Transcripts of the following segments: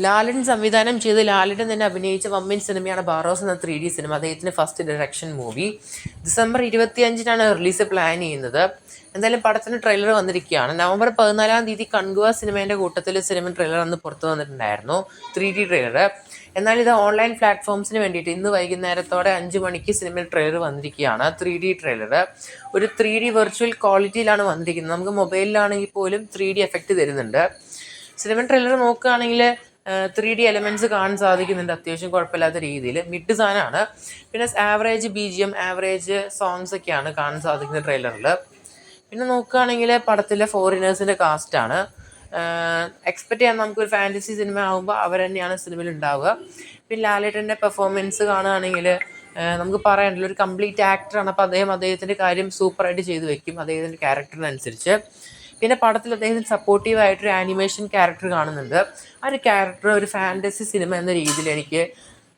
ലാലൻ സംവിധാനം ചെയ്ത് ലാലൻ തന്നെ അഭിനയിച്ച വമ്മിൻ സിനിമയാണ് ബാറോസ് എന്ന ത്രീ ഡി സിനിമ. അദ്ദേഹത്തിന്റെ ഫസ്റ്റ് ഡയറക്ഷൻ മൂവി ഡിസംബർ ഇരുപത്തി അഞ്ചിനാണ് റിലീസ് പ്ലാൻ ചെയ്യുന്നത്. എന്തായാലും പടത്തിന് ട്രെയിലർ വന്നിരിക്കുകയാണ്. നവംബർ പതിനാലാം തീയതി കൺകുവ സിനിമേന്റെ കൂട്ടത്തിൽ സിനിമ ട്രെയിലർ അന്ന് പുറത്തു വന്നിട്ടുണ്ടായിരുന്നു. ത്രീ ഡി ട്രെയിലർ എന്നാൽ ഇത് ഓൺലൈൻ പ്ലാറ്റ്ഫോംസിന് വേണ്ടിയിട്ട് ഇന്ന് വൈകുന്നേരത്തോടെ അഞ്ച് മണിക്ക് സിനിമയിൽ ട്രെയിലർ വന്നിരിക്കുകയാണ്. ത്രീ ഡി ട്രെയിലർ ഒരു ത്രീ ഡി വെർച്വൽ ക്വാളിറ്റിയിലാണ് വന്നിരിക്കുന്നത്. നമുക്ക് മൊബൈലിലാണെങ്കിൽ പോലും ത്രീ ഡി എഫക്റ്റ് തരുന്നുണ്ട്. സിനിമ ട്രെയിലർ നോക്കുകയാണെങ്കിൽ ത്രീ ഡി എലമെന്റ്സ് കാണാൻ സാധിക്കുന്നുണ്ട്. അത്യാവശ്യം കുഴപ്പമില്ലാത്ത രീതിയിൽ. മിഡ് സാധനമാണ്. പിന്നെ average B G M average songs ഒക്കെയാണ് കാണാൻ സാധിക്കുന്ന ട്രെയിലറിൽ പിന്നെ നോക്കുകയാണെങ്കിൽ പടത്തിലെ ഫോറിനേഴ്സിന്റെ കാസ്റ്റാണ് എക്സ്പെക്ട് ചെയ്യാൻ നമുക്കൊരു ഫാന്റസി സിനിമ ആകുമ്പോൾ അവർ തന്നെയാണ് സിനിമയിൽ ഉണ്ടാവുക. പിന്നെ ലാലേട്ടന്റെ പെർഫോമൻസ് കാണുകയാണെങ്കിൽ നമുക്ക് പറയാനുള്ള ഒരു കംപ്ലീറ്റ് ആക്ടറാണ് അപ്പോൾ അദ്ദേഹം അദ്ദേഹത്തിന്റെ കാര്യം സൂപ്പറായിട്ട് ചെയ്തു വെക്കും. അദ്ദേഹത്തിന്റെ ക്യാരക്ടറിനനുസരിച്ച് പിന്നെ പടത്തിൽ അദ്ദേഹത്തിന് സപ്പോർട്ടീവായിട്ടൊരു ആനിമേഷൻ ക്യാരക്ടർ കാണുന്നുണ്ട്. ആ ഒരു ക്യാരക്ടർ ഒരു ഫാന്റസി സിനിമ എന്ന രീതിയിൽ എനിക്ക്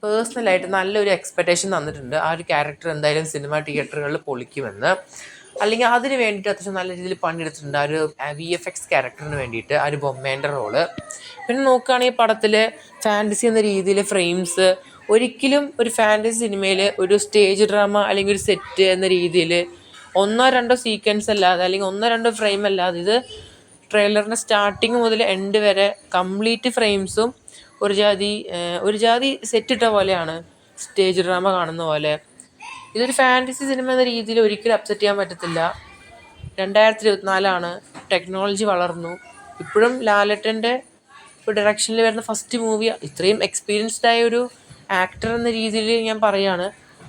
പേഴ്സണലായിട്ട് നല്ലൊരു എക്സ്പെക്റ്റേഷൻ തന്നിട്ടുണ്ട്. ആ ഒരു ക്യാരക്ടർ എന്തായാലും സിനിമ തിയേറ്ററുകളിൽ പൊളിക്കുമെന്ന്. അല്ലെങ്കിൽ അതിന് വേണ്ടിയിട്ട് അത്യാവശ്യം നല്ല രീതിയിൽ പണിയെടുത്തിട്ടുണ്ട്. ആ ഒരു വി എഫ് എക്സ് ക്യാരക്ടറിന് വേണ്ടിയിട്ട് ആ ഒരു ബൊമ്മേന്റെ റോൾ പിന്നെ നോക്കുകയാണെങ്കിൽ പടത്തിൽ ഫാന്റസി എന്ന രീതിയിൽ ഫ്രെയിംസ് ഒരിക്കലും ഒരു ഫാന്റസി സിനിമയിൽ ഒരു സ്റ്റേജ് ഡ്രാമ അല്ലെങ്കിൽ ഒരു സെറ്റ് എന്ന രീതിയിൽ ഒന്നോ രണ്ടോ സീക്വൻസ് അല്ലാതെ അല്ലെങ്കിൽ ഒന്നോ രണ്ടോ ഫ്രെയിം അല്ലാതെ ഇത് ട്രെയിലറിന്റെ സ്റ്റാർട്ടിങ് മുതൽ എൻഡ് വരെ കംപ്ലീറ്റ് ഫ്രെയിംസും ഒരു ജാതി ഒരു ജാതി സെറ്റ് ഇട്ട പോലെയാണ് സ്റ്റേജ് ഡ്രാമ കാണുന്ന പോലെ. ഇതൊരു ഫാന്റസി സിനിമ എന്ന രീതിയിൽ ഒരിക്കലും അപ്സെറ്റ് ചെയ്യാൻ പറ്റത്തില്ല. രണ്ടായിരത്തി ഇരുപത്തിനാലാണ് ടെക്നോളജി വളർന്നു. ഇപ്പോഴും ലാലട്ടന്റെ ഡയറക്ഷനിൽ വരുന്ന ഫസ്റ്റ് മൂവി ഇത്രയും എക്സ്പീരിയൻസ്ഡ് ആയ ഒരു ആക്ടർ എന്ന രീതിയിൽ ഞാൻ പറയുകയാണ്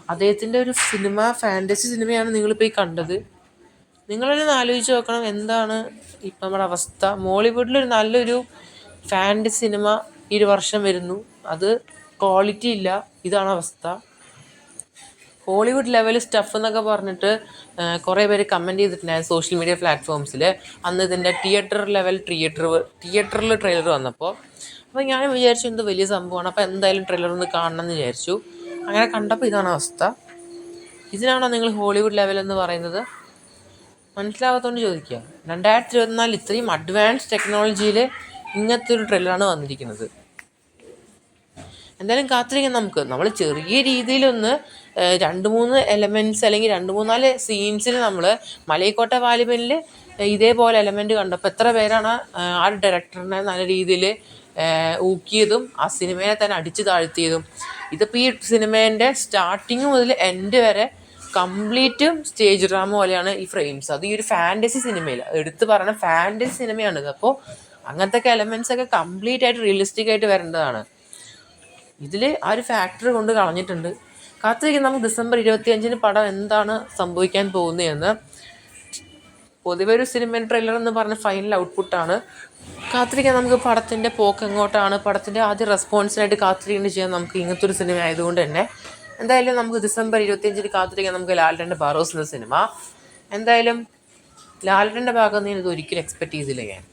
അദ്ദേഹത്തിന്റെ ഒരു സിനിമ ഫാന്റസി സിനിമയാണ് നിങ്ങളിപ്പോൾ ഈ കണ്ടത്. നിങ്ങളൊന്ന് ആലോചിച്ച് നോക്കണം എന്താണ് ഇപ്പം നമ്മുടെ അവസ്ഥ? മോളിവുഡിലൊരു നല്ലൊരു ഫാന്റസി സിനിമ ഈ ഒരു വർഷം വരുന്നു. അത് ക്വാളിറ്റി ഇല്ല. ഇതാണ് അവസ്ഥ. ഹോളിവുഡ് ലെവൽ സ്റ്റഫ് എന്നൊക്കെ പറഞ്ഞിട്ട് കുറേ പേര് കമന്റ് ചെയ്തിട്ടുണ്ടായിരുന്നു സോഷ്യൽ മീഡിയ പ്ലാറ്റ്ഫോംസിൽ അന്ന് ഇതിന്റെ തിയേറ്റർ ലെവൽ തിയേറ്റർ തിയേറ്ററിൽ ട്രെയിലർ വന്നപ്പോൾ അപ്പോൾ ഞാൻ വിചാരിച്ചു എന്ത് വലിയ സംഭവമാണ്? അപ്പോൾ എന്തായാലും ട്രെയിലർ ഒന്ന് കാണണം എന്ന് വിചാരിച്ചു. അങ്ങനെ കണ്ടപ്പോൾ ഇതാണ് അവസ്ഥ. ഇതിനാണോ നിങ്ങൾ ഹോളിവുഡ് ലെവൽ എന്ന് പറയുന്നത്? മനസ്സിലാവാത്തതുകൊണ്ട് ചോദിക്കുക. രണ്ടായിരത്തി ഇരുപത്തിനാലിൽ ഇത്രയും അഡ്വാൻസ് ടെക്നോളജിയിൽ ഇങ്ങനത്തെ ഒരു ട്രെയിലറാണ് വന്നിരിക്കുന്നത്. എന്തായാലും കാത്തിരിക്കാം നമുക്ക്. നമ്മൾ ചെറിയ രീതിയിലൊന്ന് രണ്ട് മൂന്ന് എലമെന്റ്സ് അല്ലെങ്കിൽ രണ്ട് മൂന്നാൽ സീൻസിൽ നമ്മൾ മലയക്കോട്ട വാലിബനിൽ ഇതേപോലെ എലമെന്റ് കണ്ടപ്പോൾ എത്ര പേരാണ് ആ ഡയറക്ടറിനെ നല്ല രീതിയിൽ ഊക്കിയതും ആ സിനിമയെ തന്നെ അടിച്ചു താഴ്ത്തിയതും. ഇതിപ്പോൾ ഈ സിനിമേന്റെ സ്റ്റാർട്ടിങ് മുതൽ എൻഡ് വരെ കംപ്ലീറ്റ് സ്റ്റേജ് ഡ്രാമ പോലെയാണ് ഈ ഫ്രെയിംസ് അത് ഈ ഒരു ഫാന്റസി സിനിമയിൽ എടുത്ത് പറഞ്ഞ ഫാന്റസി സിനിമയാണിത് അപ്പോൾ അങ്ങനത്തെ ഒക്കെ എലമെന്റ്സ് ഒക്കെ കംപ്ലീറ്റ് ആയിട്ട് റിയലിസ്റ്റിക് ആയിട്ട് വരേണ്ടതാണ്. ഇതിൽ ആ ഒരു ഫാക്ടറി കൊണ്ട് കളഞ്ഞിട്ടുണ്ട്. കാത്തിരിക്കുന്ന നമുക്ക് ഡിസംബർ ഇരുപത്തി അഞ്ചിന് പടം എന്താണ് സംഭവിക്കാൻ പോകുന്നതെന്ന് പൊതുവെ ഒരു സിനിമ ട്രെയിലർ എന്ന് പറഞ്ഞ ഫൈനൽ ഔട്ട്പുട്ടാണ് കാത്തിരിക്കാൻ നമുക്ക് പടത്തിന്റെ പോക്ക് എങ്ങോട്ടാണ്? പടത്തിന്റെ ആദ്യ റെസ്പോൺസിനായിട്ട് കാത്തിരിക്കേണ്ടി ചെയ്യാൻ നമുക്ക് ഇങ്ങനത്തെ ഒരു സിനിമ ആയതുകൊണ്ട് തന്നെ. എന്തായാലും നമുക്ക് ഡിസംബർ ഇരുപത്തിയഞ്ചിന് കാത്തിരിക്കാൻ നമുക്ക് ലാൽട്ടന്റെ ബാറോസ് എന്ന സിനിമ എന്തായാലും ലാൽട്ടന്റെ ഭാഗം നിന്ന് ഇത് ഒരിക്കലും എക്സ്പെക്ട് ചെയ്തില്ല ഞാൻ.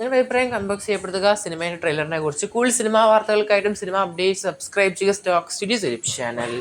നിങ്ങളുടെ അഭിപ്രായം കൺബോക്സ് ചെയ്യപ്പെടുത്തുക സിനിമയുടെ ട്രെയിലറിനെ കുറിച്ച്. കൂടുതൽ സിനിമാ വാർത്തകൾക്കായിട്ടും സിനിമ അപ്ഡേറ്റ് സബ്സ്ക്രൈബ് ചെയ്യുക സ്റ്റോക്ക് സ്റ്റുഡിയോസ് ചാനൽ